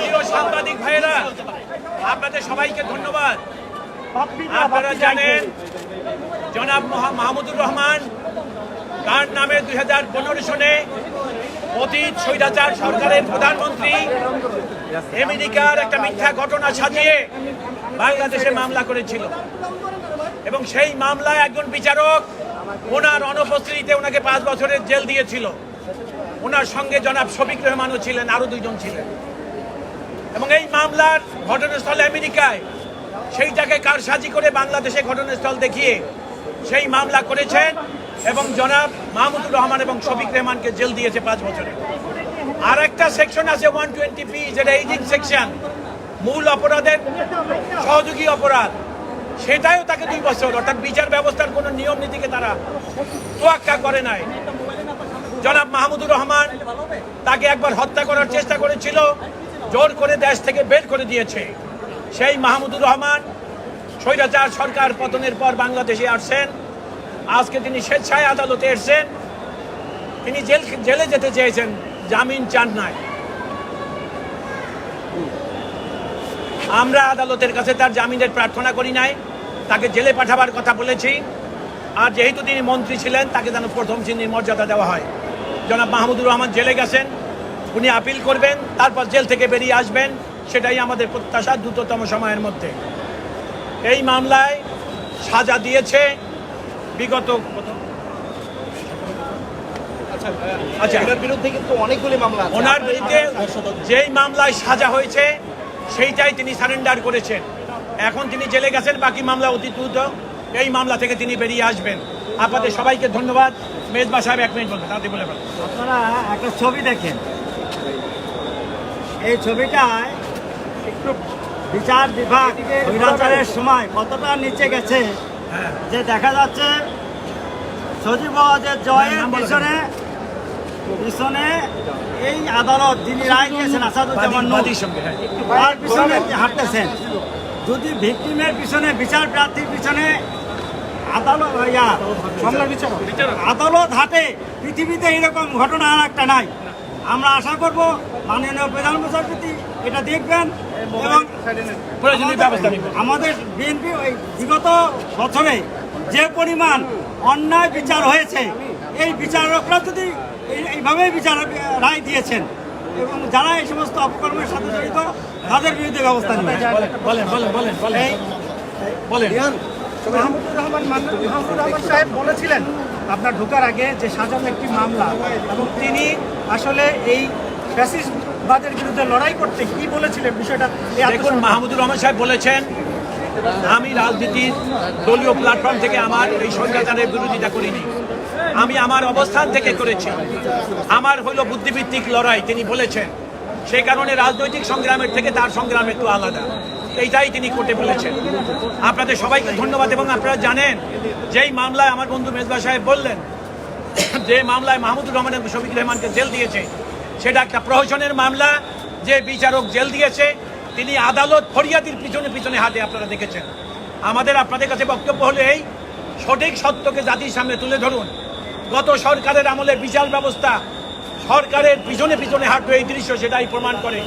প্রিয় সাংবাদিক ভাইয়েরা, আপনাদের সবাইকে ধন্যবাদ। আপনারা জানেন, জনাব মাহমুদুর রহমান তার নামে দুই হাজার পনেরো সনে অতীত স্বৈরাচার সরকারের প্রধানমন্ত্রী আমেরিকার একটা মিথ্যা ঘটনা সাজিয়ে বাংলাদেশে মামলা করেছিল। এবং সেই মামলায় একজন বিচারক ওনার অনুপস্থিতিতে ওনাকে পাঁচ বছরের জেল দিয়েছিল। ওনার সঙ্গে জনাব শফিক রহমানও ছিলেন আরও দুইজন ছিলেন। এবং এই মামলার ঘটনাস্থল আমেরিকায় সেইটাকে কারসাজি করে বাংলাদেশে ঘটনাস্থল দেখিয়ে সেই মামলা করেছেন এবং জনাব মাহমুদুর রহমান এবং শফিক রহমানকে জেল দিয়েছে পাঁচ বছরে। আর একটা সেকশন আছে ওয়ান টোয়েন্টি পি যেটা এইডিং সেকশন মূল অপরাধের সহযোগী অপরাধ। সেটাও তাকে দুই বছর, অর্থাৎ বিচার ব্যবস্থার কোনো নিয়ম নীতিকে তারা তোয়াক্কা করে নাই। জনাব মাহমুদুর রহমান তাকে একবার হত্যা করার চেষ্টা করেছিল। জোর করে দেশ থেকে বের করে দিয়েছে। সেই মাহমুদুর রহমান, স্বৈরাচার সরকার পতনের পর বাংলাদেশে আসছেন। আজকে তিনি স্বেচ্ছায় আদালতে এসেছেন। তিনি জেল, জেলে যেতে চেয়েছেন, জামিন চান নাই। আমরা আদালতের কাছে তার জামিনের প্রার্থনা করি নাই, তাকে জেলে পাঠাবার কথা বলেছি। আর যেহেতু তিনি মন্ত্রী ছিলেন, তাকে যেন প্রথম শ্রেণির মর্যাদা দেওয়া হয়। জনাব মাহমুদুর রহমান জেলে গেছেন। উনি আপিল করবেন তারপর জেল থেকে বেরিয়ে আসবেন সেটাই আমাদের প্রত্যাশা দ্রুততম সময়ের মধ্যে। এই মামলায় সাজা দিয়েছে বিগত আচ্ছা বিরুদ্ধে কিন্তু অনেকগুলি মামলা ওনার বিরুদ্ধে যেই মামলায় সাজা হয়েছে সেইটাই তিনি সারেন্ডার করেছেন। এখন তিনি জেলে গেছেন বাকি মামলা অতি দ্রুত এই মামলা থেকে তিনি বেরিয়ে আসবেন। আপনাদের সবাইকে ধন্যবাদ। মেজবা সাহেব এক মিনিট বলবেন তাতে বলে আপনারা একটা ছবি দেখেন। এই ছবিটায় একটু বিচার বিভাগ স্বৈরাচারের সময় কতটা নিচে গেছে হ্যাঁ যে দেখা যাচ্ছে সজীব যে জয়ের পিছনে পিছনে এই আদালত যিনি রায় দিয়েছেন আসাদুজ্জামান নূর, সঙ্গে হ্যাঁ। তার পিছনে হাঁটতেছেন। যদি ভিকটিমের পিছনে বিচার প্রার্থীর পিছনে আদালত আদালত হাটে। পৃথিবীতে এরকম ঘটনা আর একটা নাই। আমরা আশা করব মাননীয় প্রধান বিচারপতি এটা দেখবেন এবং আমাদের বিএনপি ওই বিগত বছরে যে পরিমাণ অন্যায় বিচার হয়েছে এই বিচারকরা যদি এই- এইভাবেই বিচার রায় দিয়েছেন এবং যারা এই সমস্ত অপকর্মের সাথে জড়িত তাদের বিরুদ্ধে ব্যবস্থা নেবে বলেন বলেন বলেন বলেন বলেন। মাহমুদুর রহমান মাহমুদ- মাহমুদুর রহমান সাহেব বলেছিলেন আপনার ঢোকার আগে যে সাজানো একটি মামলা এবং তিনি আসলে এই ফ্যাসিস্টবাদের বিরুদ্ধে লড়াই করতে কি বলেছিলেন বিষয়টা দেখুন মাহমুদুর রহমান সাহেব বলেছেন আমি রাজনীতির দলীয় প্ল্যাটফর্ম থেকে আমার এই সরকারের বিরোধিতা করিনি। আমি আমার অবস্থান থেকে করেছি। আমার হলো বুদ্ধিভিত্তিক লড়াই তিনি বলেছেন। সেই কারণে রাজনৈতিক সংগ্রামের থেকে তার সংগ্রাম একটু আলাদা। এইটাই তিনি কোর্টে বলেছেন। আপনাদের সবাইকে ধন্যবাদ এবং আপনারা জানেন, যেই মামলায় আমার বন্ধু মেজবা সাহেব বললেন, যে মামলায় মাহমুদুর রহমান শফিক রহমানকে জেল দিয়েছে, সেটা একটা প্রহসনের মামলা, যে বিচারক জেল দিয়েছে, তিনি আদালত ফরিয়াদির পিছনে পিছনে হাতে আপনারা দেখেছেন। আমাদের আপনাদের কাছে বক্তব্য হলো এই, সঠিক সত্যকে জাতির সামনে তুলে ধরুন। গত সরকারের আমলে বিচার ব্যবস্থা সরকারের পিছনে পিছনে হাঁটবে এই দৃশ্য সেটাই প্রমাণ করে।